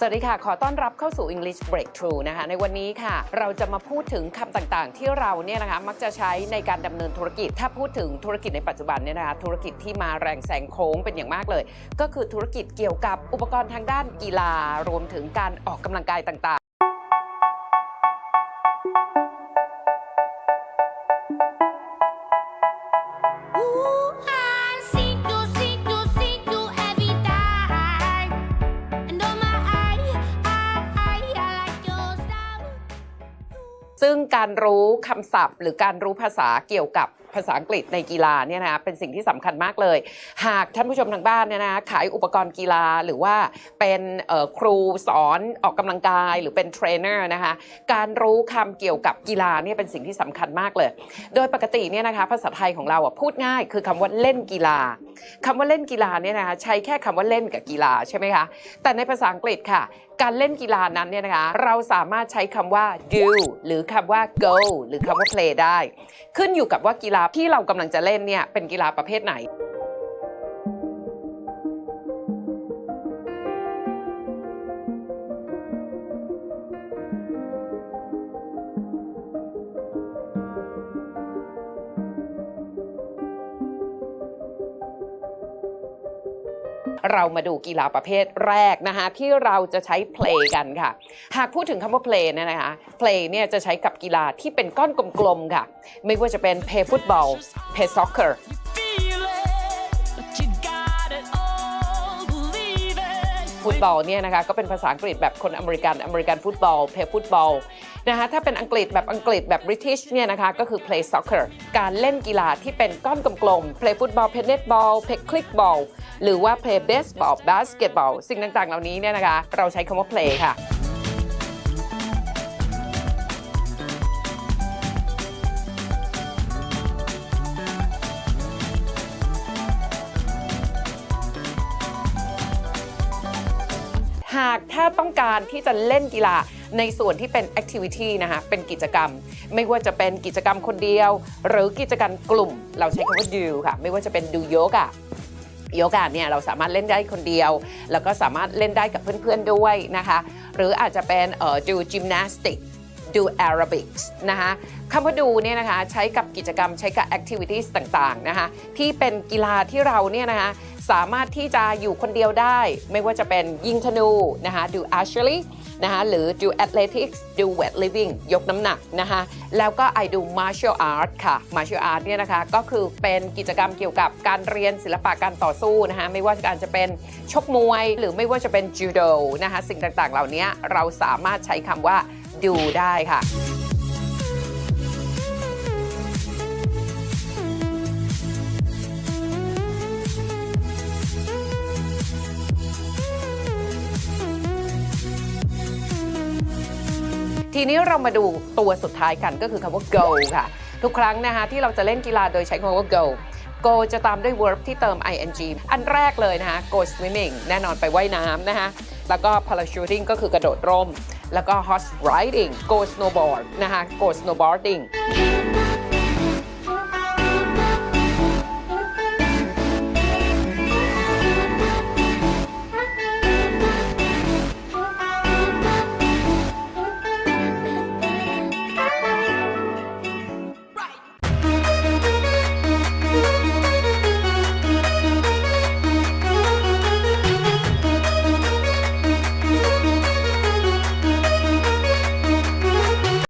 สวัสดีค่ะ ขอต้อนรับเข้าสู่ English Breakthrough นะคะ ในวันนี้ค่ะ เราจะมาพูดถึงคำต่างๆ ที่เราเนี่ยนะคะ มักจะใช้ในการดำเนินธุรกิจ ถ้าพูดถึงธุรกิจในปัจจุบันเนี่ยนะคะ ธุรกิจที่มาแรงแซงโค้งเป็นอย่างมากเลย ก็คือธุรกิจเกี่ยวกับอุปกรณ์ทางด้านกีฬา รวมถึงการออกกำลังกายต่างๆ ซึ่งการรู้คำศัพท์ หรือการรู้ภาษาเกี่ยวกับภาษาอังกฤษในกีฬาเนี่ยนะคะเป็นสิ่งที่สำคัญมากเลย หากท่านผู้ชมทางบ้านเนี่ยนะขายอุปกรณ์กีฬาหรือว่าเป็นครูสอนออกกำลังกายหรือเป็นเทรนเนอร์นะคะการรู้คำเกี่ยวกับกีฬาเนี่ยเป็นสิ่งที่สำคัญมากเลย โดยปกติเนี่ยนะคะภาษาไทยของเราอะพูดง่ายคือคำว่าเล่นกีฬาคำว่าเล่นกีฬาเนี่ยนะคะใช้แค่คำว่าเล่นกับกีฬาใช่ไหมคะแต่ในภาษาอังกฤษค่ะการเล่นกีฬานั้นเนี่ยนะคะ เราสามารถใช้คำว่า do หรือคำว่า go หรือคำว่า play ได้ ขึ้นอยู่กับว่ากีฬาที่เรากำลังจะเล่นเนี่ยเป็นกีฬาประเภทไหน เรามาดูกีฬาประเภทแรกนะคะที่เราจะใช้ play กันค่ะ หากพูดถึงคำว่า play เนี่ยนะคะ play เนี่ยจะใช้กับกีฬาที่เป็นก้อนกลมๆค่ะ ไม่ว่าจะเป็น play football play soccer ฟุตบอลเนี่ยนะคะก็เป็นภาษาอังกฤษแบบคนอเมริกันอเมริกันฟุตบอลเพลฟุตบอลนะคะถ้าเป็นอังกฤษแบบอังกฤษแบบบริทิชเนี่ยนะคะก็คือ play soccer การเล่นกีฬาที่เป็นก้อนกลมๆ play football play netball play clickball หรือว่า play baseball basketball สิ่งต่างๆ เหล่านี้เนี่ยนะคะเราใช้คำว่า play ค่ะ หากถ้าต้องการที่จะเล่นกีฬาในส่วนที่เป็น activity นะคะเป็นกิจกรรม ไม่ว่าจะเป็นกิจกรรมคนเดียว หรือกิจกรรมกลุ่ม เราใช้คำว่า do ค่ะ ไม่ว่าจะเป็น do yoga โยคะเนี่ยเราสามารถเล่นได้คนเดียว แล้วก็สามารถเล่นได้กับเพื่อนๆด้วยนะคะ หรืออาจจะเป็นเอ่อ do gymnastic ดู aerobics นะคะคำว่าดูเนี่ยนะคะใช้กับกิจกรรมใช้กับ activities ต่างๆนะคะที่เป็นกีฬาที่เราเนี่ยนะคะ สามารถที่จะอยู่คนเดียวได้ ไม่ว่าจะเป็นยิงธนูนะคะดู archery นะคะหรือดู athletics ดู weightlifting ยกน้ำหนักนะคะแล้วก็ I do martial art ค่ะ martial art เนี่ยนะคะก็คือเป็นกิจกรรมเกี่ยวกับการเรียนศิลปะการต่อสู้นะคะไม่ว่าการจะเป็นชกมวย หรือไม่ว่าจะเป็นจูโดนะคะสิ่งต่างๆ เหล่านี้เราสามารถใช้คำว่าดูได้ค่ะ ทีนี้เรามาดูตัวสุดท้ายกันก็คือคำว่า go ค่ะ ทุกครั้งนะคะที่เราจะเล่นกีฬาโดยใช้คำว่า go go จะตามด้วย verb ที่เติม ing อันแรกเลยนะคะ go swimming แน่นอนไปว่ายน้ำนะคะแล้วก็ parachuting ก็คือกระโดดร่ม แล้วก็ horse riding go snowboard นะคะ go snowboarding